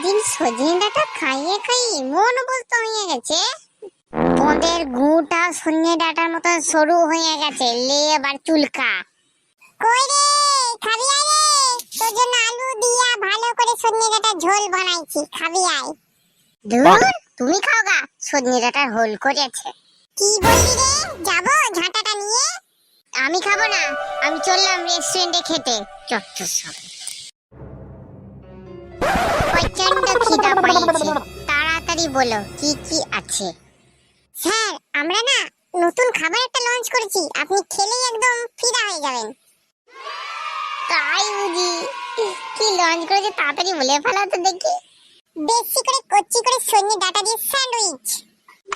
সারাদিন সজনে ডাটা খাইয়ে খাইয়ে মন বলতে হয়ে গেছে। বোঁদের গুটা সজনে ডাটার মতো সরু হয়ে গেছে, লে এবার চুলকা। কই রে, খাবি আয় রে। তোর জন্য আলু দিয়া ভালো করে সজনে ডাটার ঝোল বানাইছি, খাবি আয়। ধুর, তুমি খাও গা সজনে ডাটার হোল করেছে। কি বললি রে, যাব ঝাঁটাটা নিয়ে? আমি খাব না, আমি চললাম রেস্টুরেন্টে খেতে। চত্ব সব বলো, কি কি আছে? স্যার, আমরা না নতুন খাবার একটা লঞ্চ করেছি। আপনি খেলেই একদম ফিদা হয়ে যাবেন। তাই বুঝি। কি লঞ্চ করেছে তাড়াতাড়ি বলে ফেলা তো দেখি। বেশি করে কচ্চি করে সন্ধ্যে ডাটা দিয়ে স্যান্ডউইচ।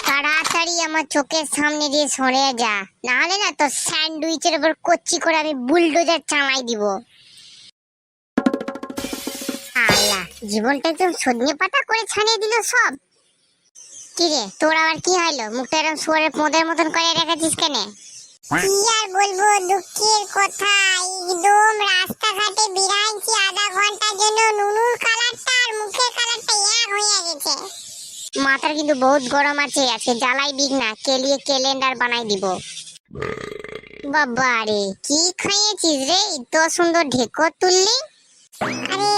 তাড়াতাড়ি আমার চোখের সামনে দিয়ে সরে যা। নাহলে না তো স্যান্ডউইচের উপর কচ্চি করে আমি বুলডোজার চালাই দিব। আল্লাহ, জীবনটা একদম সজনে পাতা করে ছানিয়ে দিল সব। কি রে? তোর আবার কি হলো? মুখটা এরকম শুয়ারের পোঁদের মতন করে রেখেছিস কেন? কি আর বলব? দুঃখের কথা। একদম রাস্তাঘাটে বিরাইছি আধা ঘণ্টার জন্য। নুনুর কালারটা আর মুখের কালারটা এক হয়ে গেছে। মাথার কিন্তু বহুত গরম আছে। আজকে জ্বালাই দিক না। কেলিয়ে ক্যালেন্ডার বানাই দিব। বাবা রে কি খাইয়েছিস রে? তো সুন্দর ঢেকর তুললি। আরে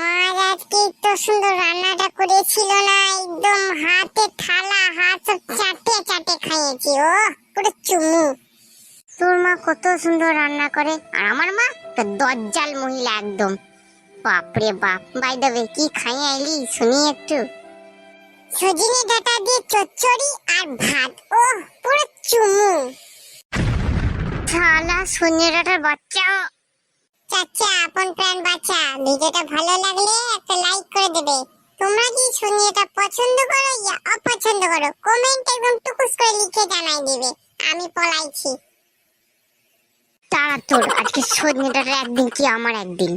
মাছ আজকে তো সুন্দর রান্নাটা করেছিল না। একদম থালা, হাত সব চাটে চাটে খাইয়েছি, ও, পুরো চুমু। তোর মা কত সুন্দর রান্না করে। আর আমার মা তো দজ্জাল মহিলা একদম। বাপরে বাপ বাই দেবে কি খাইয়ে আইলি, শুনি একটু। ডাটা দিয়ে চচ্চড়ি আর ভাত, ও, পুরো চুমু। শালা সজনে ডাটার বাচ্চা চাচা, আপন প্রাণ বাচ্চা, ভিডিওটা ভালো লাগলে একটা লাইক করে দেবে তোমরা কি সজনেটা পছন্দ করো ইয়া অপছন্দ করো। কমেন্ট একদম টুকুস করে লিখে জানাই দিবে। আমি পলাইছি। তাড়াতাড়ি আজকে সজনে ডাটার একদিন কি আমার একদিন?